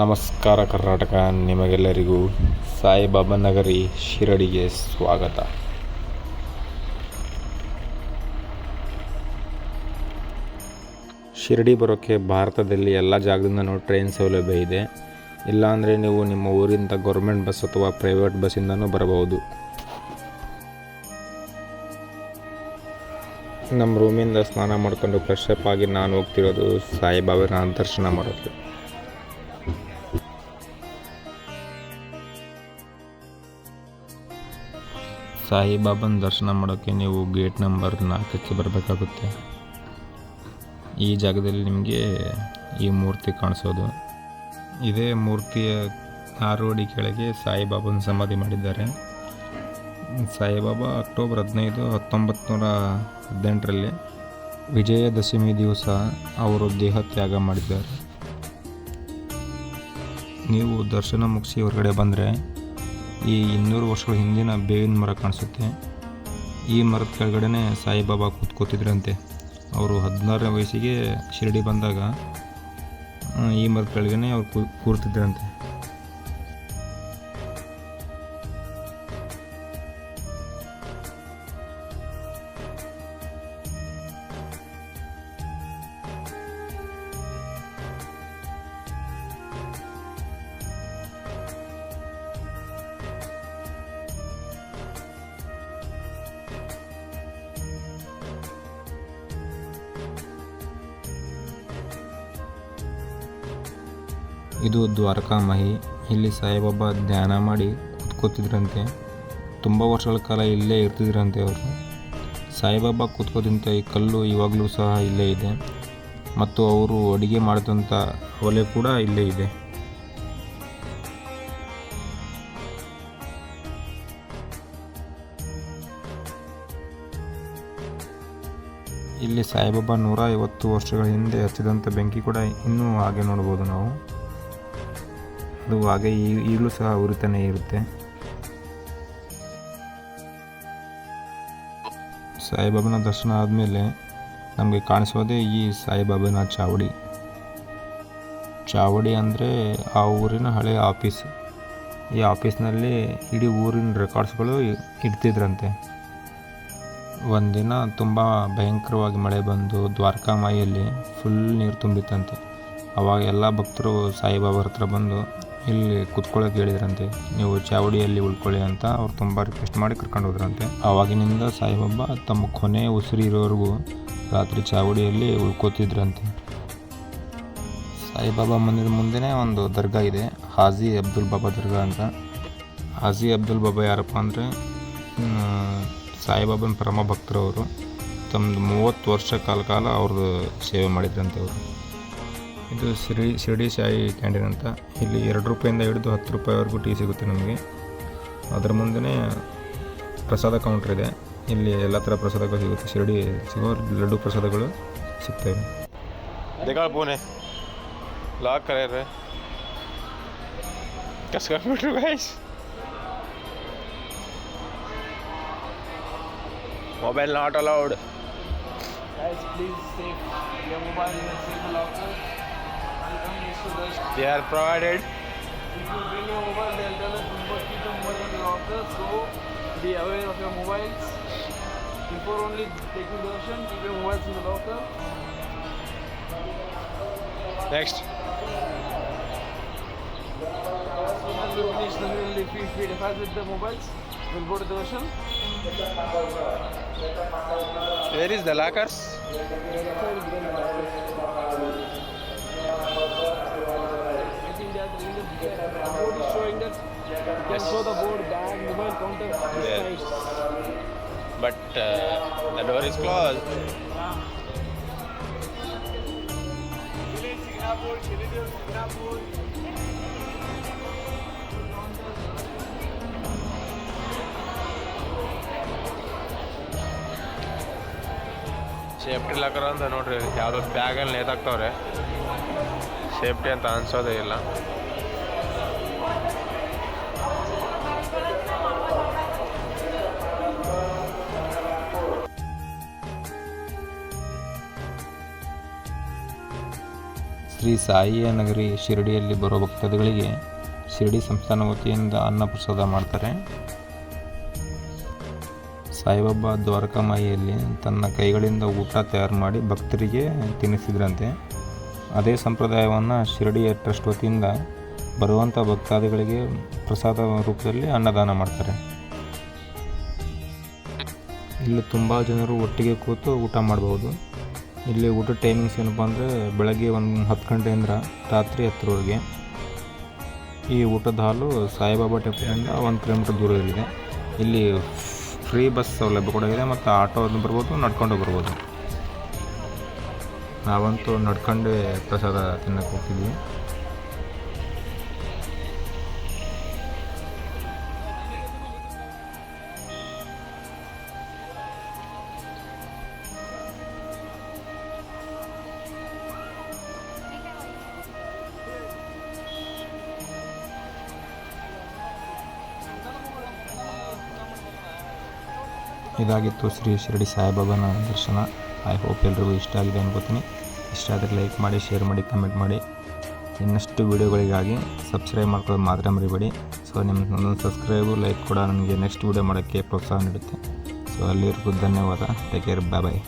ನಮಸ್ಕಾರ ಕರ್ನಾಟಕ, ನಿಮಗೆಲ್ಲರಿಗೂ ಸಾಯಿಬಾಬಾ ನಗರಿ ಶಿರಡಿಗೆ ಸ್ವಾಗತ. ಶಿರಡಿ ಬರೋಕ್ಕೆ ಭಾರತದಲ್ಲಿ ಎಲ್ಲ ಜಾಗದಿಂದನೂ ಟ್ರೈನ್ ಸೌಲಭ್ಯ ಇದೆ. ಇಲ್ಲಾಂದರೆ ನೀವು ನಿಮ್ಮ ಊರಿಂದ ಗೌರ್ಮೆಂಟ್ ಬಸ್ ಅಥವಾ ಪ್ರೈವೇಟ್ ಬಸ್ಸಿಂದನೂ ಬರಬಹುದು. ನಮ್ಮ ರೂಮಿಂದ ಸ್ನಾನ ಮಾಡಿಕೊಂಡು ಫ್ರೆಶ್ ಅಪ್ ಆಗಿ ನಾನು ಹೋಗ್ತಿರೋದು ಸಾಯಿಬಾಬಾನ ದರ್ಶನ ಮಾಡೋಕ್ಕೆ ಸಾಯಿಬಾಬನ ದರ್ಶನ ಮಾಡೋಕ್ಕೆ ನೀವು ಗೇಟ್ ನಂಬರ್ ನಾಲ್ಕಕ್ಕೆ ಬರಬೇಕಾಗುತ್ತೆ. ಈ ಜಾಗದಲ್ಲಿ ನಿಮಗೆ ಈ ಮೂರ್ತಿ ಕಾಣಿಸೋದು. ಇದೇ ಮೂರ್ತಿಯ ಆರು ಅಡಿ ಕೆಳಗೆ ಸಾಯಿಬಾಬನ ಸಮಾಧಿ ಮಾಡಿದ್ದಾರೆ. ಸಾಯಿಬಾಬಾ ಅಕ್ಟೋಬರ್ ಹದಿನೈದು ಹತ್ತೊಂಬತ್ತು ನೂರ ಹದಿನೆಂಟರಲ್ಲಿ ವಿಜಯದಶಮಿ ದಿವಸ ಅವರು ದೇಹ ತ್ಯಾಗ ಮಾಡಿದ್ದಾರೆ. ನೀವು ದರ್ಶನ ಮುಗಿಸಿ ಹೊರಗಡೆ ಬಂದರೆ ಈ ಇನ್ನೂರು ವರ್ಷಗಳ ಹಿಂದಿನ ಬೇವಿನ ಮರ ಕಾಣಿಸುತ್ತೆ. ಈ ಮರದ ಕೆಳಗಡೆನೆ ಸಾಯಿಬಾಬಾ ಕೂತ್ಕೋತಿದ್ರಂತೆ. ಅವರು ಹದಿನಾರನೇ ವಯಸ್ಸಿಗೆ ಶಿರಡಿ ಬಂದಾಗ ಈ ಮರದ ಕೆಳಗಡೆ ಅವ್ರು ಕೂರ್ತಿದ್ರಂತೆ. ಇದು ದ್ವಾರಕಾಮಾಹಿ. ಇಲ್ಲಿ ಸಾಯಿಬಾಬಾ ಧ್ಯಾನ ಮಾಡಿ ಕೂತ್ಕೋತಿದ್ರಂತೆ. ತುಂಬ ವರ್ಷಗಳ ಕಾಲ ಇಲ್ಲೇ ಇರ್ತಿದ್ರಂತೆ ಅವರು. ಸಾಯಿಬಾಬಾ ಕೂತ್ಕೋದಿಂತ ಈ ಕಲ್ಲು ಇವಾಗಲೂ ಸಹ ಇಲ್ಲೇ ಇದೆ. ಮತ್ತು ಅವರು ಅಡುಗೆ ಮಾಡಿದಂಥ ಒಲೆ ಕೂಡ ಇಲ್ಲೇ ಇದೆ. ಇಲ್ಲಿ ಸಾಯಿಬಾಬಾ ನೂರ ಐವತ್ತು ವರ್ಷಗಳ ಹಿಂದೆ ಹಚ್ಚಿದಂಥ ಬೆಂಕಿ ಕೂಡ ಇನ್ನೂ ಹಾಗೆ ನೋಡ್ಬೋದು ನಾವು. ಅದು ಹಾಗೆ ಈಗಲೂ ಸಹ ಉರಿತಾನೆ ಇರುತ್ತೆ. ಸಾಯಿಬಾಬನ ದರ್ಶನ ಆದಮೇಲೆ ನಮಗೆ ಕಾಣಿಸೋದೇ ಈ ಸಾಯಿಬಾಬನ ಚಾವಡಿ. ಚಾವಡಿ ಅಂದರೆ ಆ ಊರಿನ ಹಳೆಯ ಆಫೀಸ್. ಈ ಆಫೀಸ್ನಲ್ಲಿ ಇಡೀ ಊರಿನ ರೆಕಾರ್ಡ್ಸ್ಗಳು ಇಡ್ತಿದ್ರಂತೆ. ಒಂದಿನ ತುಂಬ ಭಯಂಕರವಾಗಿ ಮಳೆ ಬಂದು ದ್ವಾರಕಾಮಾಯಿಯಲ್ಲಿ ಫುಲ್ ನೀರು ತುಂಬಿತ್ತಂತೆ. ಅವಾಗ ಎಲ್ಲ ಭಕ್ತರು ಸಾಯಿಬಾಬಾ ಹತ್ರ ಬಂದು ಇಲ್ಲಿ ಕುತ್ಕೊಳ್ಳೋಕೆ ಹೇಳಿದ್ರಂತೆ, ನೀವು ಚಾವಡಿಯಲ್ಲಿ ಉಳ್ಕೊಳ್ಳಿ ಅಂತ ಅವ್ರು ತುಂಬ ರಿಕ್ವೆಸ್ಟ್ ಮಾಡಿ ಕರ್ಕೊಂಡು ಹೋದ್ರಂತೆ. ಆವಾಗಿನಿಂದ ಸಾಯಿಬಾಬಾ ತಮ್ಮ ಕೊನೆ ಉಸಿರಿ ಇರೋವರೆಗೂ ರಾತ್ರಿ ಚಾವಡಿಯಲ್ಲಿ ಉಳ್ಕೋತಿದ್ರಂತೆ. ಸಾಯಿಬಾಬಾ ಮಂದಿರ ಮುಂದೆನೇ ಒಂದು ದರ್ಗಾ ಇದೆ, ಹಾಜಿ ಅಬ್ದುಲ್ ಬಾಬಾ ದರ್ಗಾ ಅಂತ. ಹಾಜಿ ಅಬ್ದುಲ್ ಬಾಬಾ ಯಾರಪ್ಪ ಅಂದರೆ ಸಾಯಿಬಾಬನ ಪರಮ ಭಕ್ತರವರು ತಮ್ಮದು ಮೂವತ್ತು ವರ್ಷ ಕಾಲ ಕಾಲ ಅವ್ರದ್ದು ಸೇವೆ ಮಾಡಿದ್ರಂತೆ ಅವರು. ಇದು ಶಿರಿ ಶಿರಡಿ ಸಾಯಿ ಕ್ಯಾಂಟೀನ್ ಅಂತ. ಇಲ್ಲಿ ಎರಡು ರೂಪಾಯಿಂದ ಹಿಡಿದು ಹತ್ತು ರೂಪಾಯಿವರೆಗೂ ಟೀ ಸಿಗುತ್ತೆ ನಮಗೆ. ಅದರ ಮುಂದೆ ಪ್ರಸಾದ ಕೌಂಟ್ರ್ ಇದೆ. ಇಲ್ಲಿ ಎಲ್ಲ ಥರ ಪ್ರಸಾದಗಳು ಸಿಗುತ್ತೆ. ಶಿರಡಿ ಸಿಗೋ ಲಡ್ಡು ಪ್ರಸಾದಗಳು ಸಿಗ್ತವೆ ದಿಗಾಳ್ ಪೂನೆ ಲಾಕ್ ಕರೆ ಕಸ್ಕೊಂಡ್ಬಿಟ್ರು guys mobile not allowed please safe mobile safe locker They are provided. If you bring your mobile, they'll tell us you must keep your mobile on your locker, so be aware of your mobiles. Before only taking direction, keep your mobiles in the locker. Next. So when we finish, the we'll if we identify with the mobiles, we'll go to the ocean. Where is the lockers? board, bag, mobile counter there. But uh, the door is closed. Safety locker ಅಂತ ನೋಡ್ರಿ ಯಾವುದೋ ಬ್ಯಾಗಲ್ಲಿ ನೇತಾಕ್ತವ್ರೆ safety ಅಂತ ಅನ್ಸೋದೇ ಇಲ್ಲ ಶ್ರೀ ಸಾಯಿಯ ನಗರಿ ಶಿರಡಿಯಲ್ಲಿ ಬರೋ ಭಕ್ತಾದಿಗಳಿಗೆ ಶಿರಡಿ ಸಂಸ್ಥಾನ ವತಿಯಿಂದ ಅನ್ನ ಪ್ರಸಾದ ಮಾಡ್ತಾರೆ. ಸಾಯಿಬಾಬಾ ದ್ವಾರಕಾಮಾಯಿಯಲ್ಲಿ ತನ್ನ ಕೈಗಳಿಂದ ಊಟ ತಯಾರು ಮಾಡಿ ಭಕ್ತರಿಗೆ ತಿನ್ನಿಸಿದ್ರಂತೆ. ಅದೇ ಸಂಪ್ರದಾಯವನ್ನು ಶಿರಡಿಯ ಟ್ರಸ್ಟ್ ವತಿಯಿಂದ ಬರುವಂಥ ಭಕ್ತಾದಿಗಳಿಗೆ ಪ್ರಸಾದ ರೂಪದಲ್ಲಿ ಅನ್ನದಾನ ಮಾಡ್ತಾರೆ. ಇಲ್ಲಿ ತುಂಬ ಜನರು ಒಟ್ಟಿಗೆ ಕೂತು ಊಟ ಮಾಡ್ಬೋದು ಇಲ್ಲಿ ಊಟದ ಟೈಮಿಂಗ್ಸ್ ಏನಪ್ಪ ಅಂದರೆ ಬೆಳಗ್ಗೆ ಒಂದು ಹತ್ತು ಗಂಟೆಯಿಂದ ರಾತ್ರಿ ಹತ್ತರವರೆಗೆ. ಈ ಊಟದ ಹಾಲು ಸಾಯಿಬಾಬಾ ಟೆಂಪಲ್ನಿಂದ ಒಂದು ಕಿಲೋಮೀಟರ್ ದೂರದಲ್ಲಿದೆ. ಇಲ್ಲಿ ಫ್ರೀ ಬಸ್ ಸೌಲಭ್ಯ ಕೂಡ ಇದೆ ಮತ್ತು ಆಟೋ ಬರ್ಬೋದು, ನಡ್ಕೊಂಡು ಬರ್ಬೋದು. ನಾವಂತೂ ನಡ್ಕೊಂಡೇ ಪ್ರಸಾದ ತಿನ್ನಕ್ಕೆ ಹೋಗ್ತಿದ್ವಿ. ಇದಾಗಿತ್ತು ಶ್ರೀ ಶಿರಡಿ ಸಾಯಿಬಾಬಾನ ದರ್ಶನ. ಐ ಹೋಪ್ ಎಲ್ರಿಗೂ ಇಷ್ಟ ಆಗಿದೆ ಅನ್ಕೋತೀನಿ. ಇಷ್ಟ ಆದರೆ ಲೈಕ್ ಮಾಡಿ ಶೇರ್ ಮಾಡಿ ಕಮೆಂಟ್ ಮಾಡಿ. ಇನ್ನಷ್ಟು ವೀಡಿಯೋಗಳಿಗಾಗಿ ಸಬ್ಸ್ಕ್ರೈಬ್ ಮಾಡ್ಕೊಳ್ಳೋದು ಮಾತ್ರ ಮರಿಬೇಡಿ. ಸೊ ನಿಮ್ಮ ಸಬ್ಸ್ಕ್ರೈಬು ಲೈಕ್ ಕೂಡ ನನಗೆ ನೆಕ್ಸ್ಟ್ ವೀಡಿಯೋ ಮಾಡೋಕ್ಕೆ ಪ್ರೋತ್ಸಾಹ ನೀಡುತ್ತೆ. ಸೊ ಅಲ್ಲಿವರೆಗೂ ಧನ್ಯವಾದ. ಟೇಕ್ ಕೇರ್ ಬಾಯ್ ಬಾಯ್